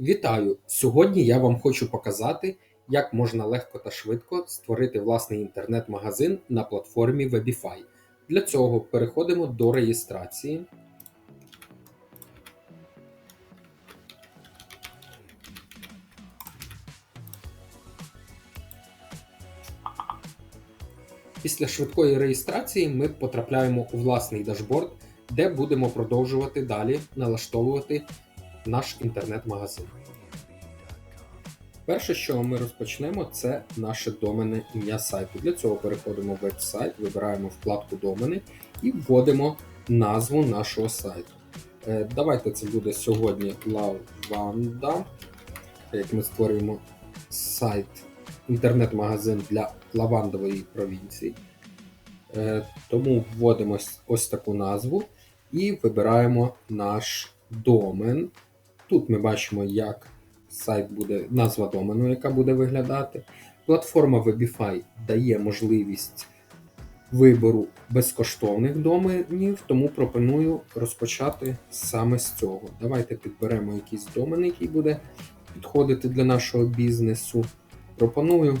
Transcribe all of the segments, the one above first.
Вітаю! Сьогодні я вам хочу показати, як можна легко та швидко створити власний інтернет-магазин на платформі Webify. Для цього переходимо до реєстрації. Після швидкої реєстрації ми потрапляємо у власний дашборд, де будемо продовжувати далі налаштовувати наш інтернет-магазин. Перше, що ми розпочнемо, це наше доменне ім'я сайту. Для цього переходимо в веб-сайт, вибираємо вкладку домени і вводимо назву нашого сайту. Е, давайте це буде сьогодні Lavanda, як ми створюємо сайт, інтернет-магазин для лавандової провінції. Е, тому вводимо ось таку назву і вибираємо наш домен. Тут ми бачимо, як сайт буде, назва домену, яка буде виглядати. Платформа Webify дає можливість вибору безкоштовних доменів, тому пропоную розпочати саме з цього. Давайте підберемо якийсь домен, який буде підходити для нашого бізнесу. Пропоную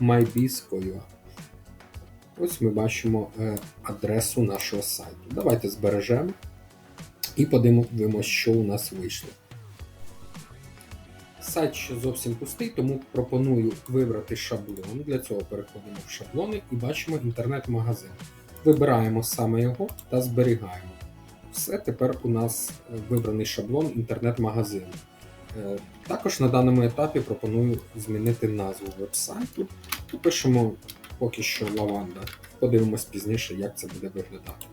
MyBiz.ua. Ось ми бачимо е, адресу нашого сайту. Давайте збережемо і подивимося, що у нас вийшло. Сайт ще зовсім пустий, тому пропоную вибрати шаблон. Для цього переходимо в шаблони і бачимо інтернет-магазин. Вибираємо саме його та зберігаємо. Все, тепер у нас вибраний шаблон інтернет-магазину. Е, також на даному етапі пропоную змінити назву вебсайту. Пишемо поки що лаванда. Подивимось пізніше, як це буде виглядати.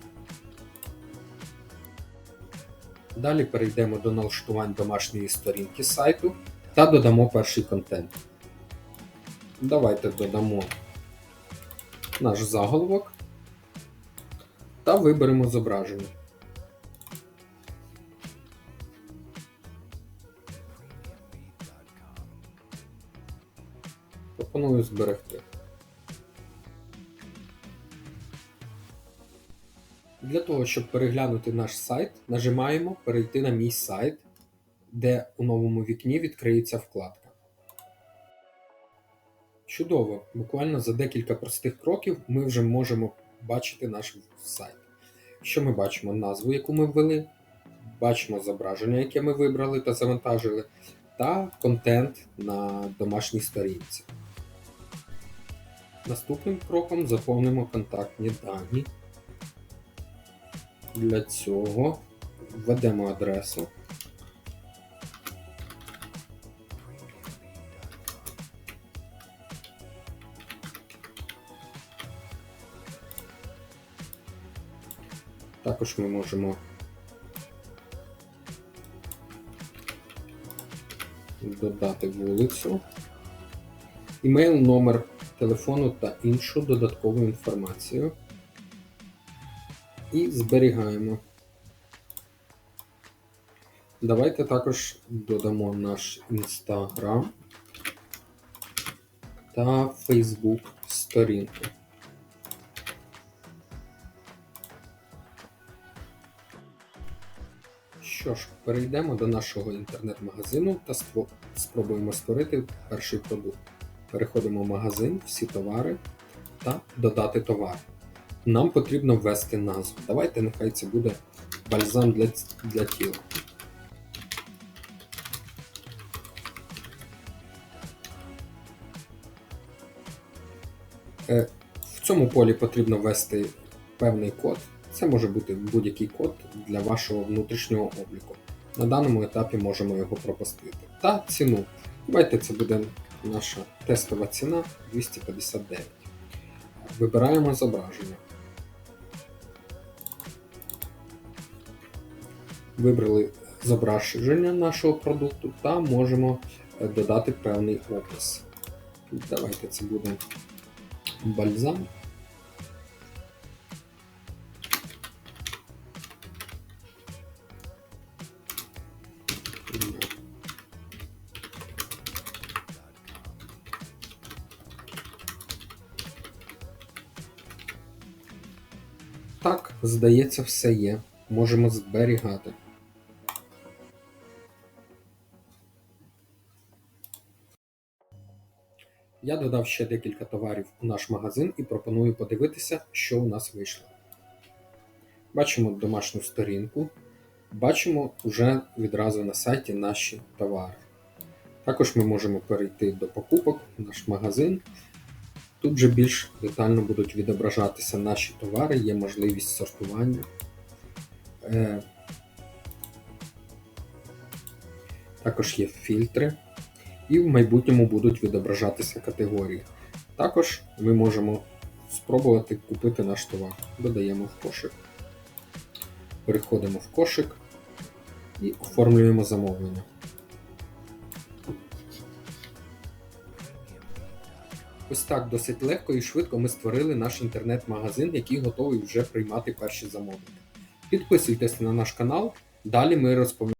Далі перейдемо до налаштувань домашньої сторінки сайту та додамо перший контент. Давайте додамо наш заголовок та виберемо зображення. Пропоную зберегти. Для того, щоб переглянути наш сайт, нажимаємо Перейти на мій сайт, де у новому вікні відкриється вкладка. Чудово! Буквально за декілька простих кроків ми вже можемо бачити наш сайт. Що ми бачимо? Назву, яку ми ввели, бачимо зображення, яке ми вибрали та завантажили, та контент на домашній сторінці. Наступним кроком заповнимо контактні дані. Для цього введемо адресу. Також ми можемо додати вулицю, імейл, номер телефону та іншу додаткову інформацію і зберігаємо. Давайте також додамо наш Instagram та Facebook сторінку. Що ж, перейдемо до нашого інтернет-магазину та спробуємо створити перший продукт. Переходимо в магазин, всі товари та додати товар нам потрібно ввести назву. Давайте нехай це буде бальзам для, для тіла. Е, в цьому полі потрібно ввести певний код. Це може бути будь-який код для вашого внутрішнього обліку. На даному етапі можемо його пропустити. Та ціну. Давайте це буде наша тестова ціна 259. Вибираємо зображення. Вибрали зображення нашого продукту та можемо е, додати певний опис. Давайте це буде бальзам. Так, здається, все є. Можемо зберігати. Я додав ще декілька товарів у наш магазин і пропоную подивитися, що у нас вийшло. Бачимо домашню сторінку, бачимо вже відразу на сайті наші товари. Також ми можемо перейти до покупок в наш магазин. Тут вже більш детально будуть відображатися наші товари, є можливість сортування. Е, Також є фільтри, і в майбутньому будуть відображатися категорії. Також ми можемо спробувати купити наш товар. Додаємо в кошик, переходимо в кошик і оформлюємо замовлення. Ось так досить легко і швидко ми створили наш інтернет-магазин, який готовий вже приймати перші замовлення. Підписуйтесь на наш канал, далі ми розповімо.